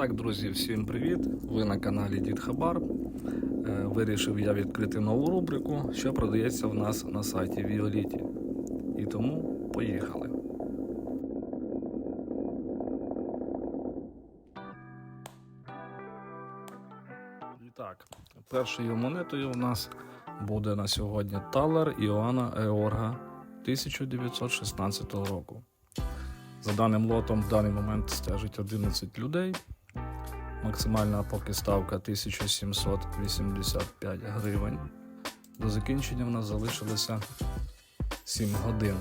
так, друзі, всім привіт! Ви на каналі Дід Хабар. Е, Вирішив я відкрити нову рубрику, що продається в нас на сайті Віоліті. І тому поїхали. Так, першою монетою в нас буде на сьогодні талер Іоанна Еорга 1916 року. За даним лотом в даний момент стежить 11 людей. Максимальна поки ставка 1785 гривень. До закінчення в нас залишилося 7 годин.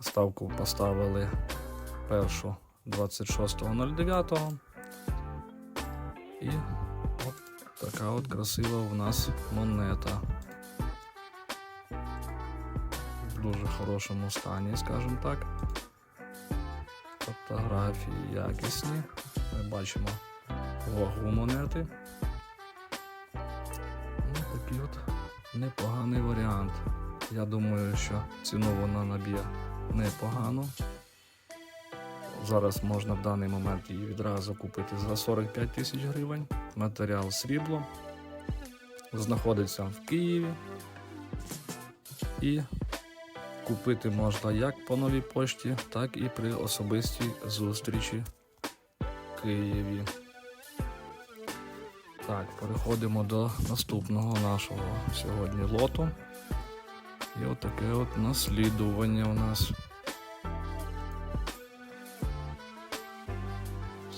Ставку поставили першу 26.09. І от така от красива у нас монета. В дуже хорошому стані, скажімо так. Фотографії якісні. Ми бачимо вагу монети. Ну, такий от непоганий варіант. Я думаю, що ціну вона наб'є непогано. Зараз можна в даний момент її відразу купити за 45 тисяч гривень. Матеріал срібло. Знаходиться в Києві. І купити можна як по новій пошті, так і при особистій зустрічі Києві. Так, переходимо до наступного нашого сьогодні лоту. І отаке от наслідування у нас.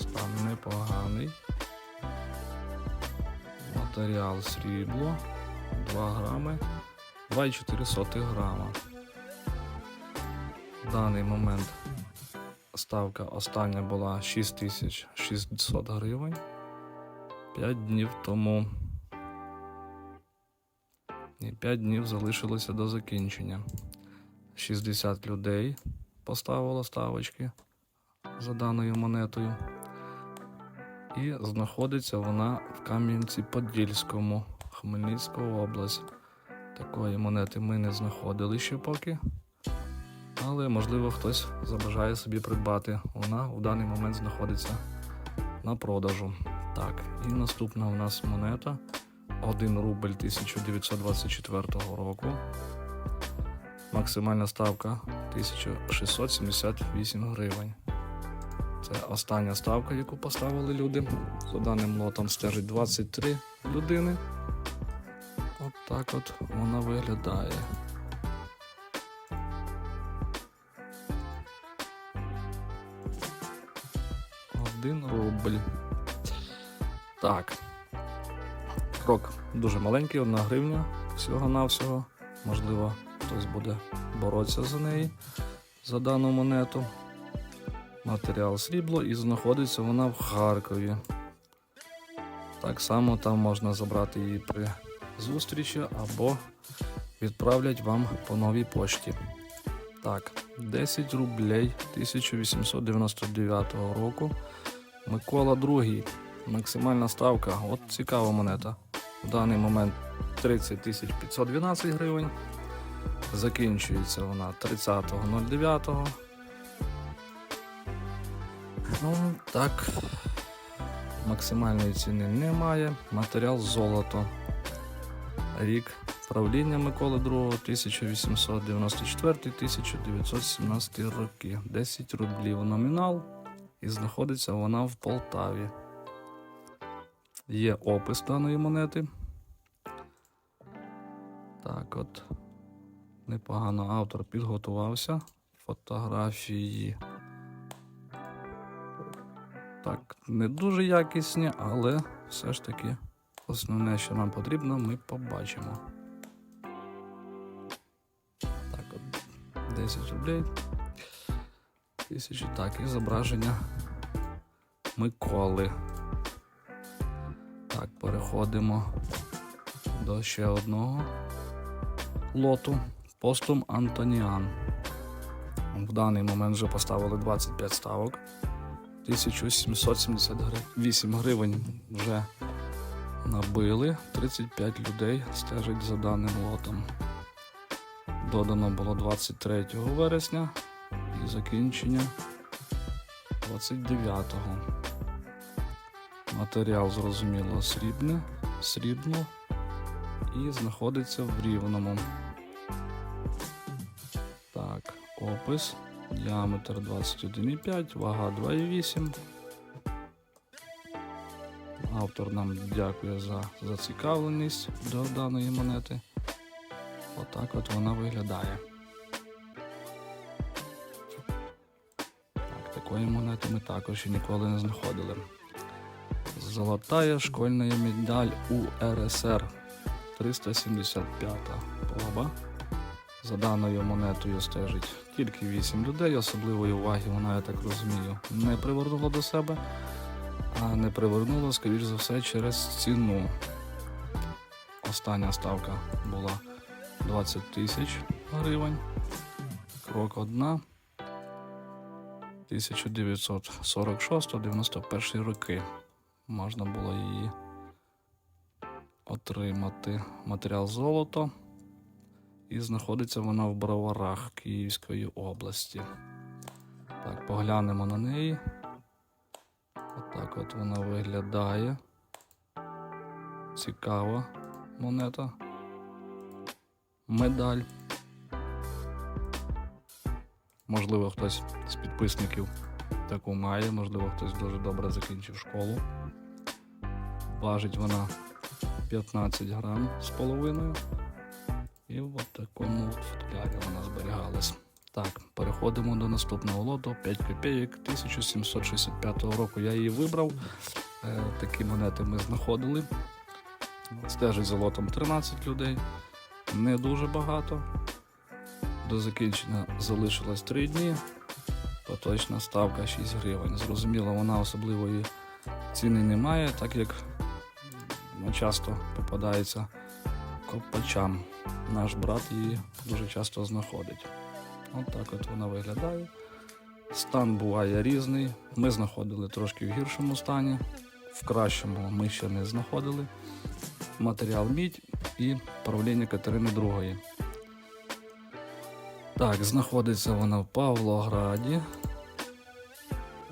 Стан непоганий. Матеріал срібло 2 грами, 2,4 грама. В даний момент ставка остання була 6600 гривень 5 днів тому. І 5 днів залишилося до закінчення. 60 людей поставило ставочки за даною монетою. І знаходиться вона в Кам'янці-Подільському, Хмельницька область. Такої монети ми не знаходили ще поки. Але можливо хтось забажає собі придбати. Вона в даний момент знаходиться на продажу. Так, і наступна у нас монета 1 рубль 1924 року. Максимальна ставка 1678 гривень. Це остання ставка, яку поставили люди. За даним лотом стежить 23 людини. От так от вона виглядає. Один рубль. Так. Крок дуже маленький, одна гривня всього-навсього. Можливо, хтось буде боротися за неї, за дану монету. Матеріал срібло і знаходиться вона в Харкові. Так само там можна забрати її при зустрічі або відправлять вам по новій пошті. Так, 10 рублей 1899 року. Микола II. Максимальна ставка. От цікава монета. В даний момент 30 тисяч 512 гривень. Закінчується вона 30.09. Ну, так. Максимальної ціни немає. Матеріал золото. Рік правління Миколи II 1894-1917 роки. 10 рублів номінал. І знаходиться вона в Полтаві. Є опис даної монети. Так от. Непогано автор підготувався. Фотографії. Так, не дуже якісні, але все ж таки основне, що нам потрібно, ми побачимо. Так, от 10 рублей. Тисячі так, і зображення Миколи. Так, переходимо до ще одного лоту. Постум Антоніан. В даний момент вже поставили 25 ставок. 1778 гривень вже набили. 35 людей стежить за даним лотом. Додано було 23 вересня і закінчення 29-го. Матеріал зрозуміло срібне, срібно і знаходиться в рівному. Так, опис. Діаметр 21,5, вага 2,8. Автор нам дякує за зацікавленість до даної монети. Отак от вона виглядає. Такої монети ми також ще ніколи не знаходили. Золотая школьна медаль УРСР 375 проба. За даною монетою стежить тільки 8 людей. Особливої уваги вона, я так розумію, не привернула до себе, а не привернула, скоріш за все, через ціну. Остання ставка була 20 тисяч гривень. Крок одна. 1946-91 роки можна було її отримати. Матеріал золото. І знаходиться вона в Броварах Київської області. Так, поглянемо на неї. Отак от вона виглядає. Цікава монета. Медаль. Можливо, хтось з підписників таку має, можливо, хтось дуже добре закінчив школу. Важить вона 15 грам з половиною. І в такому футлярі вона зберігалась. Так, переходимо до наступного лоту. 5 копійок 1765 року. Я її вибрав. Е, такі монети ми знаходили. Стежить за лотом 13 людей. Не дуже багато. До закінчення залишилось 3 дні. Поточна ставка 6 гривень. Зрозуміло, вона особливої ціни не має, так як м, часто попадається копачам. Наш брат її дуже часто знаходить. От так от вона виглядає. Стан буває різний. Ми знаходили трошки в гіршому стані, в кращому ми ще не знаходили. Матеріал мідь і правління Катерини II. Так, знаходиться вона в Павлограді.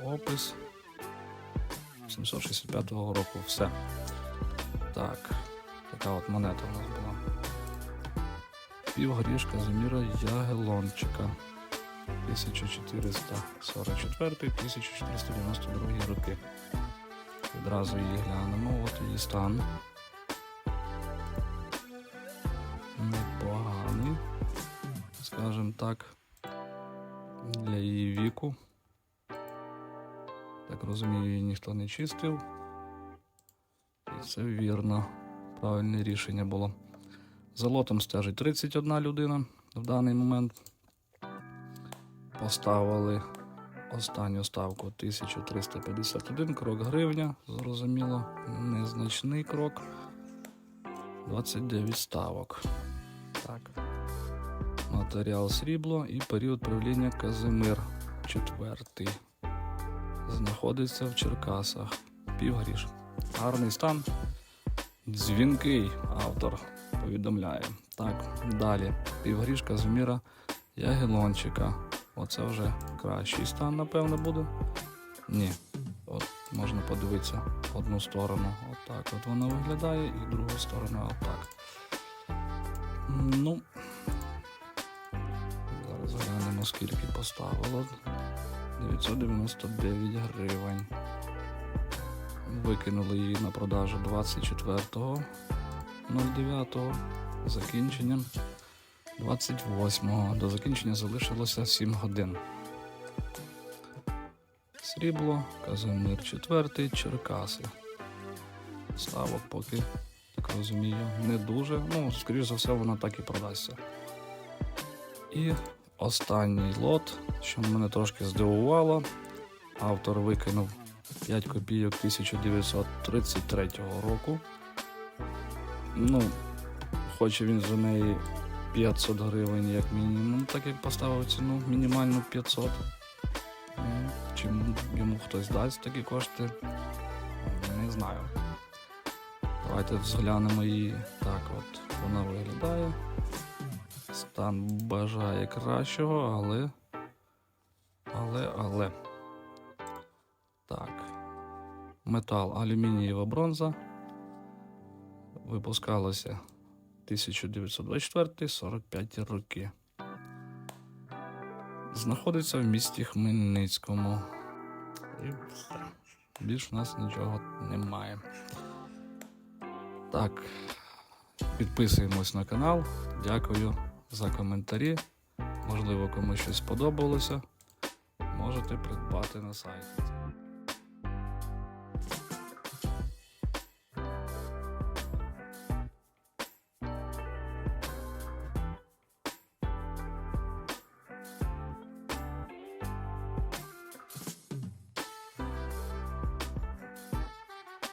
Опис 765 року. Все. Так, така от монета у нас була. Півгрішка Заміра Ягелончика 1444-1492 роки. Відразу її глянемо, от її стан. Скажімо так, для її віку. Так розумію, її ніхто не чистив. І це вірно. Правильне рішення було. За лотом стежить 31 людина в даний момент. Поставили останню ставку 1351 крок гривня. Зрозуміло, незначний крок. 29 ставок. Так. Матеріал срібло і період правління Казимир четвертий. Знаходиться в Черкасах. Півгріш. Гарний стан. Дзвінкий автор повідомляє. Так, далі. Півгрішка Зміра Ягелончика. Оце вже кращий стан, напевно, буде. Ні. От можна подивитися одну сторону. Отак от вона виглядає, і другу сторону отак. Ну. Зараз скільки поставило. 999 гривень. Викинули її на продажу 24.09. Закінченням 28-го. До закінчення залишилося 7 годин. Срібло, Казимир 4, Черкаси. Ставок поки, так розумію, не дуже. Ну, скоріш за все, воно так і продасться. І останній лот, що мене трошки здивувало. Автор викинув 5 копійок 1933 року. Ну, хоче він за неї 500 гривень як мінімум, так як поставив ціну мінімальну 500. Ну, Чи йому хтось дасть такі кошти, не знаю. Давайте взглянемо її. Так от вона виглядає. Стан бажає кращого, але. Але, але. Так. Метал алюмінієва бронза. Випускалося 1924-45 роки. Знаходиться в місті Хмельницькому. І все. Більш у нас нічого немає. Так, підписуємось на канал. Дякую за коментарі. Можливо, комусь щось сподобалося. Можете придбати на сайті.